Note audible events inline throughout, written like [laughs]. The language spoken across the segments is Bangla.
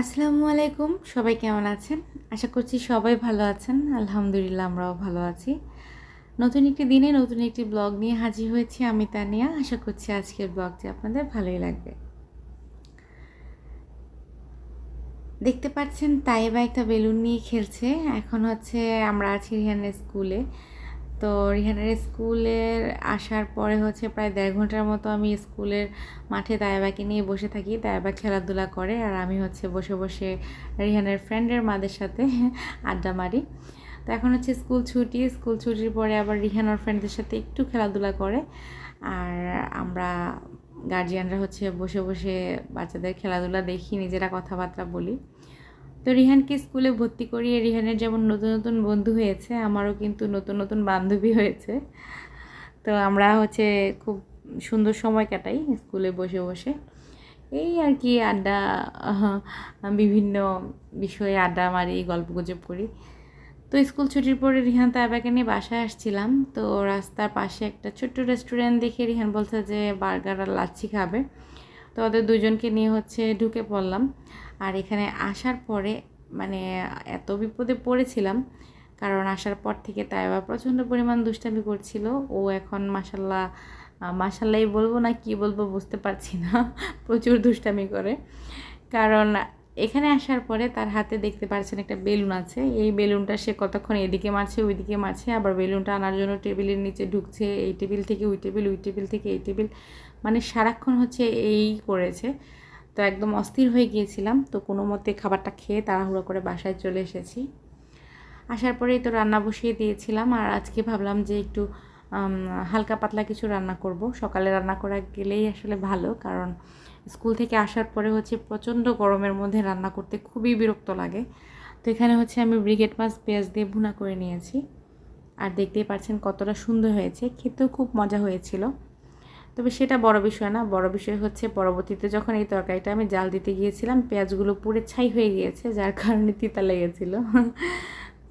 আসসালামু আলাইকুম, সবাই কেমন আছেন? আশা করছি সবাই ভালো আছেন। আলহামদুলিল্লাহ, আমরাও ভালো আছি। নতুন একটি দিনে নতুন একটি ব্লগ নিয়ে হাজির হয়েছি আমি, তানিয়া। আশা করছি আজকের ব্লগটি আপনাদের ভালোই লাগবে। দেখতে পাচ্ছেন, তাইবা একটা বেলুন নিয়ে খেলছে। এখন হচ্ছে আমরা আছি রিহানের স্কুলে। তো রিহানের স্কুলের আসার পরে হচ্ছে প্রায় দেড় ঘণ্টার মতো আমি স্কুলের মাঠে দায়াবাকে নিয়ে বসে থাকি। দায়াবা খেলাধুলা করে আর আমি হচ্ছে বসে বসে রিহানের ফ্রেন্ডের মাদের সাথে [laughs] আড্ডা মারি। তো এখন হচ্ছে স্কুল ছুটি। স্কুল ছুটির পরে আবার রিহান ওর ফ্রেন্ডদের সাথে একটু খেলাধুলা করে আর আমরা গার্জিয়ানরা হচ্ছে বসে বসে বাচ্চাদের খেলাধুলা দেখি, নিজেরা কথাবার্তা বলি। তো রিহানকে স্কুলে ভর্তি করিয়ে রিহানের যেমন নতুন নতুন বন্ধু হয়েছে, আমারও কিন্তু নতুন নতুন বান্ধবী হয়েছে। তো আমরা হচ্ছে খুব সুন্দর সময় কাটাই স্কুলে বসে বসে। এই আর কি আড্ডা বিভিন্ন বিষয়ে আড্ডা মারি গল্প গুজব করি। তো স্কুল ছুটির পরে রিহান তাইবাকে নিয়ে বাসায় আসছিলাম, তো রাস্তার পাশে একটা ছোট্ট রেস্টুরেন্ট দেখে রিহান বলছে যে বার্গার আর লাচ্ছি খাবে। তো ওদের দুজনকে নিয়ে হচ্ছে ঢুকে পড়লাম। আর এখানে আসার পরে মানে এত বিপদে পড়েছিলাম, কারণ আসার পর থেকে তাই আবার প্রচণ্ড পরিমাণ দুষ্টামি করছিল। ও এখন মাসাল্লাহ মাসাল্লাই বলব না কি বলব বুঝতে পারছি না। [laughs] প্রচুর দুষ্টামি করে। কারণ এখানে আসার পরে তার হাতে দেখতে পাচ্ছেন একটা বেলুন আছে। এই বেলুনটা সে কতক্ষণ এদিকে মারছে, ওইদিকে মারছে, আবার বেলুনটা আনার জন্য টেবিলের নিচে ঢুকছে, এই টেবিল থেকে ওই টেবিল ওই টেবিল থেকে এই টেবিল। মানে সারাক্ষণ হচ্ছে এই করেছে। তো একদম অস্থির হয়ে গিয়েছিলাম। তো কোনো মতে খাবারটা খেয়ে তাড়াহুড়ো করে বাসায় চলে এসেছি। আসার পরেই তো রান্না বসিয়ে দিয়েছিলাম। আর আজকে ভাবলাম যে একটু হালকা পাতলা কিছু রান্না করব। সকালে রান্না করা গেলেই আসলে ভালো। কারণ স্কুল থেকে আসার পরে হচ্ছে প্রচণ্ড গরমের মধ্যে রান্না করতে খুবই বিরক্ত লাগে। তো এখানে হচ্ছে আমি ব্রিগেড মাছ, পেঁয়াজ দিয়ে ভুনা করে নিয়েছি। আর দেখতেই পাচ্ছেন কতটা সুন্দর হয়েছে। খেতেও খুব মজা হয়েছিল। তবে সেটা বড় বিষয় না। বড় বিষয় হচ্ছে পরবর্তীতে যখন এই তরকারিটা আমি জাল দিতে গিয়েছিলাম, পেঁয়াজগুলো পুড়ে ছাই হয়ে গিয়েছে, যার কারণে তিতা লেগেছিল।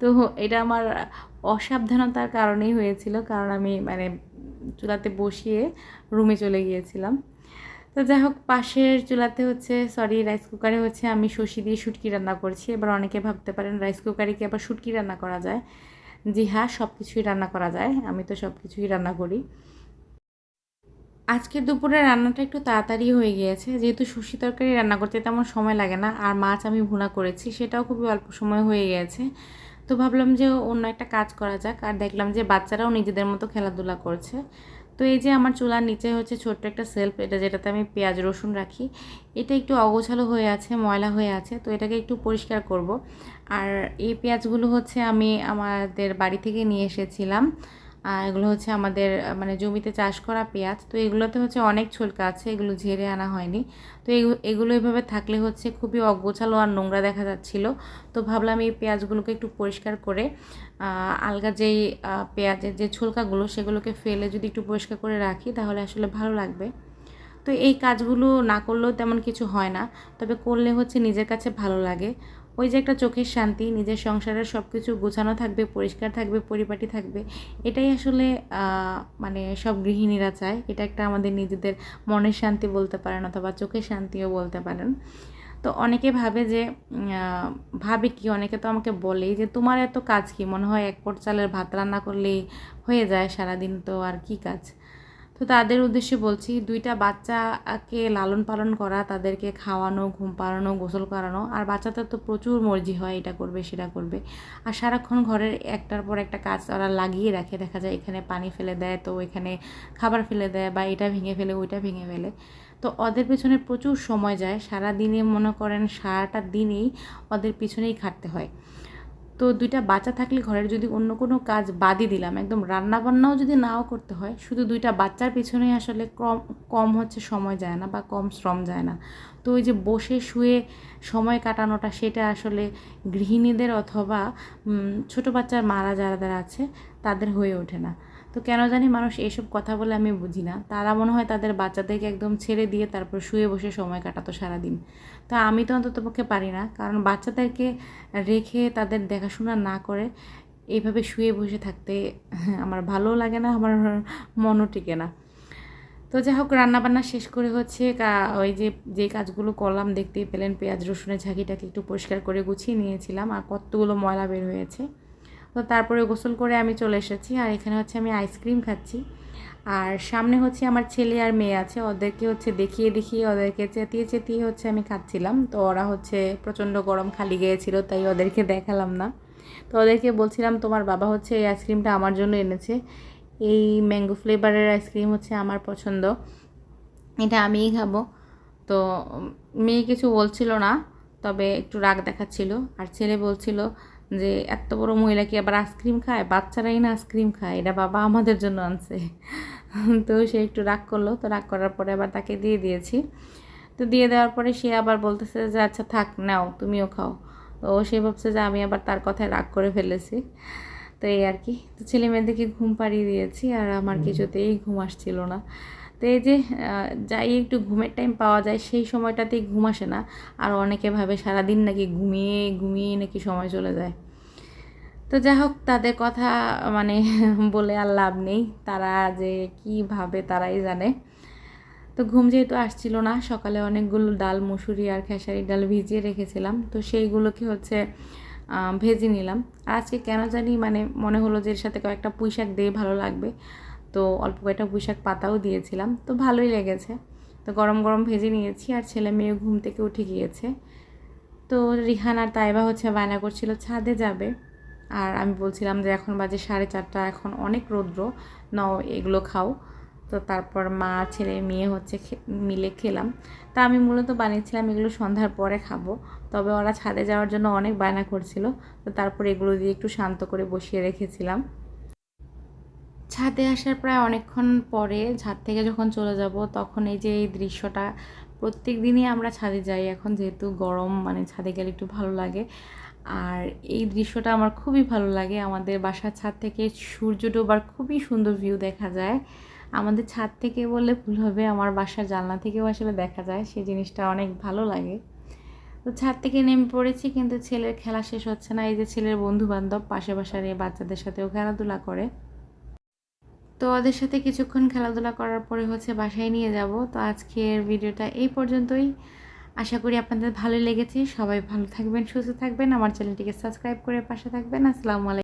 তো এটা আমার অসাবধানতার কারণেই হয়েছিল। কারণ আমি মানে চুলাতে বসিয়ে রুমে চলে গিয়েছিলাম। তো যাই হোক, পাশের চুলাতে হচ্ছে সরি রাইস কুকারে হচ্ছে আমি সর্ষি দিয়ে শুটকি রান্না করছি। এবার অনেকে ভাবতে পারেন রাইস কুকারে কি আবার শুটকি রান্না করা যায়? জি হ্যাঁ সব কিছুই রান্না করা যায়, আমি তো সব কিছুই রান্না করি। আজকের দুপুরে রান্নাটা একটু তাড়াতাড়ি হয়ে গিয়েছে, যেহেতু সুশি তরকারি রান্না করতে তেমন সময় লাগে না, আর মাছ আমি ভুনা করেছি, সেটাও খুবই অল্প সময় হয়ে গিয়েছে। তো ভাবলাম যে অন্য একটা কাজ করা যাক, আর দেখলাম যে বাচ্চারাও নিজেদের মতো খেলাধুলা করছে। তো এই যে আমার চুলার নিচে হচ্ছে ছোট্ট একটা সেলফ এটা যেটাতে আমি পেঁয়াজ, রসুন রাখি, এটা একটু অগোছালো হয়ে আছে, ময়লা হয়ে আছে, তো এটাকে একটু পরিষ্কার করব। আর এই পেঁয়াজগুলো হচ্ছে আমি আমাদের বাড়ি থেকে নিয়ে এসেছিলাম। এগুলো হচ্ছে আমাদের মানে জমিতে চাষ করা পেঁয়াজ। তো এগুলোতে হচ্ছে অনেক ছলকা আছে, এগুলো ঝেড়ে আনা হয়নি। তো এগুলো এভাবে থাকলে হচ্ছে খুবই অগোছালো আর নোংরা দেখা যাচ্ছিল। তো ভাবলাম এই পেঁয়াজগুলোকে একটু পরিষ্কার করে আলগা যেই পেঁয়াজের যে ছলকাগুলো সেগুলোকে ফেলে যদি একটু পরিষ্কার করে রাখি, তাহলে আসলে ভালো লাগবে। তো এই কাজগুলো না করলেও তেমন কিছু হয় না। তবে করলে হচ্ছে নিজের কাছে ভালো লাগে। ওই যে একটা চোখের শান্তি, নিজের সংসারের সব কিছু গোছানো থাকবে, পরিষ্কার থাকবে, পরিপাটি থাকবে, এটাই আসলে মানে সব গৃহিণীরা চায়। এটা একটা আমাদের নিজেদের মনের শান্তি বলতে পারেন অথবা চোখের শান্তিও বলতে পারেন। তো অনেকে ভাবে যে ভাবে কি? অনেকে তো আমাকে বলেই যে, তোমার এত কাজ কি? মনে হয় এক পট চালের ভাত রান্না করলেই হয়ে যায় সারাদিন তো আর কি কাজ? তো তাদের উদ্দেশ্যে বলছি, দুইটা বাচ্চাকে লালন পালন করা, তাদেরকে খাওয়ানো, ঘুম পাড়ানো, গোসল করানো, আর বাচ্চাদের তো প্রচুর মর্জি হয়, এটা করবে, সেটা করবে। আর সারাক্ষণ ঘরের একটার পর একটা কাজ তারা লাগিয়ে রাখে, দেখা যায় এখানে পানি ফেলে দেয়, তো এখানে খাবার ফেলে দেয়, বা এটা ভেঙে ফেলে, ওইটা ভেঙে ফেলে। তো ওদের পেছনে প্রচুর সময় যায় সারা দিনে মনে করেন সারাটা দিনেই ওদের পিছনেই খাটতে হয়। তো দুইটা বাচ্চা থাকলে ঘরের যদি অন্য কোনো কাজ বাদই দিলাম, একদম রান্নাবান্নাও যদি নাও করতে হয়, শুধু দুইটা বাচ্চার পিছনেই আসলে কম কম হচ্ছে সময় যায় না বা কম শ্রম যায় না। তো ওই যে বসে শুয়ে সময় কাটানোটা সেটা আসলে গৃহিণীদের অথবা ছোট বাচ্চার মারা যারা যারা আছে, তাদের হয়ে ওঠে না। তো কেন জানি মানুষ এইসব কথা বলে আমি বুঝি না। তারা মনে হয় তাদের বাচ্চাদেরকে একদম ছেড়ে দিয়ে তারপর শুয়ে বসে সময় কাটাতো সারাদিন। তো আমি তো অন্ততপক্ষে পারি না, কারণ বাচ্চাদেরকে রেখে তাদের দেখাশোনা না করে এইভাবে শুয়ে বসে থাকতে আমার ভালোও লাগে না, আমার মনও টিকে না। তো যাই হোক, রান্নাবান্না শেষ করে হচ্ছে ওই যে যে কাজগুলো করলাম, দেখতেই পেলেন পেঁয়াজ, রসুনের ঝাঁকিটাকে একটু পরিষ্কার করে গুছিয়ে নিয়েছিলাম, আর কতগুলো ময়লা বের হয়েছে। তো তারপরে গোসল করে আমি চলে এসেছি আর এখানে হচ্ছে আমি আইসক্রিম খাচ্ছি। আর সামনে হচ্ছে আমার ছেলে আর মেয়ে আছে, ওদেরকে হচ্ছে দেখিয়ে দেখিয়ে, ওদেরকে চেতিয়ে চেতিয়ে হচ্ছে আমি খাচ্ছিলাম। তো ওরা হচ্ছে প্রচণ্ড গরম খালি গিয়েছিল তাই ওদেরকে দেখালাম না। তো ওদেরকে বলছিলাম, তোমার বাবা হচ্ছে এই আইসক্রিমটা আমার জন্য এনেছে। এই ম্যাঙ্গো ফ্লেভারের আইসক্রিম হচ্ছে আমার পছন্দ। এটা আমিই খাব। তো মেয়ে কিছু বলছিল না, তবে একটু রাগ দেখাচ্ছিল। আর ছেলে বলছিল যে এত বড় মহিলা কি আবার আইসক্রিম খায়? বাচ্চারাই না আইসক্রিম খায়। এটা বাবা আমাদের জন্য আনছে। তো সে একটু রাগ করল। তো রাগ করার পরে আবার তাকে দিয়ে দিয়েছি। তো দিয়ে দেওয়ার পরে সে আবার বলতেছে যে আচ্ছা থাক নাও তুমিও খাও। তো সে ভাবছে যে আমি আবার তার কথায় রাগ করে ফেলেছি। তো এই আর কি। তো ছেলে মেয়েদেরকে ঘুম পাড়িয়ে দিয়েছি আর আমার কিছুতেই ঘুম আসছিল না। তো এই যে যাই একটু ঘুমের টাইম পাওয়া যায়, সেই সময়টাতেই ঘুম আসে না। আর অনেকে ভাবে সারাদিন নাকি ঘুমিয়ে ঘুমিয়ে নাকি সময় চলে যায়। তো যাই হোক, তাদের কথা মানে [laughs] বলে আর লাভ নেই। তারা যে কী ভাবে তারাই জানে। তো ঘুম যেহেতু আসছিল না, সকালে অনেকগুলো ডাল, মুসুরি আর খেসারি ডাল ভিজিয়ে রেখেছিলাম। তো সেইগুলোকে হচ্ছে ভেজে নিলাম। আজকে কেন জানি মানে মনে হলো যে এর সাথে কয়েকটা পুঁই শাক দিয়ে ভালো লাগবে। তো অল্প কয়েকটা পুঁই শাক পাতাও দিয়েছিলাম, তো ভালোই লেগেছে। তো গরম গরম ভেজে নিয়েছি আর ছেলে মেয়ে ঘুম থেকে উঠে গিয়েছে। তো রিহান আর তাইবা হচ্ছে বায়না করছিল, ছাদে যাবে। আর আমি বলছিলাম যে এখন বাজে সাড়ে চারটা, এখন অনেক রৌদ্র, নাও এগুলো খাও। তো তারপর মা ছেলে মেয়ে হচ্ছে মিলে খেলাম। তা আমি মূলত বানিয়েছিলাম এগুলো সন্ধ্যার পরে খাব। তবে ওরা ছাদে যাওয়ার জন্য অনেক বায়না করছিল, তো তারপর এগুলো দিয়ে একটু শান্ত করে বসিয়ে রেখেছিলাম। ছাদে আসার প্রায় অনেকক্ষণ পরে ছাদ থেকে যখন চলে যাব, তখন এই যে এই দৃশ্যটা, প্রত্যেক দিনই আমরা ছাদে যাই। এখন যেহেতু গরম মানে ছাদে গেলে একটু ভালো লাগে। আর এই দৃশ্যটা আমার খুবই ভালো লাগে। আমাদের বাসার ছাদ থেকে সূর্য ডোবার খুবই সুন্দর ভিউ দেখা যায়। আমাদের ছাদ থেকে বললে ভুল হবে, আমার বাসার জানলা থেকেও আসলে দেখা যায়। সেই জিনিসটা অনেক ভালো লাগে। তো ছাদ থেকে নেমে পড়েছি, কিন্তু ছেলের খেলা শেষ হচ্ছে না। এই যে ছেলের বন্ধু বান্ধব পাশে বাসার এই বাচ্চাদের সাথেও খেলাধুলা করে। তো ওদের সাথে কিছুক্ষণ খেলাধুলা করার পরে হচ্ছে বাসায় নিয়ে যাব। তো আজকের ভিডিওটা এই পর্যন্তই। আশা করি আপনাদের ভালো লেগেছে। সবাই ভালো থাকবেন, সুস্থ থাকবেন। আমার চ্যানেলটিকে সাবস্ক্রাইব করে পাশে থাকবেন। আসসালামু আলাইকুম।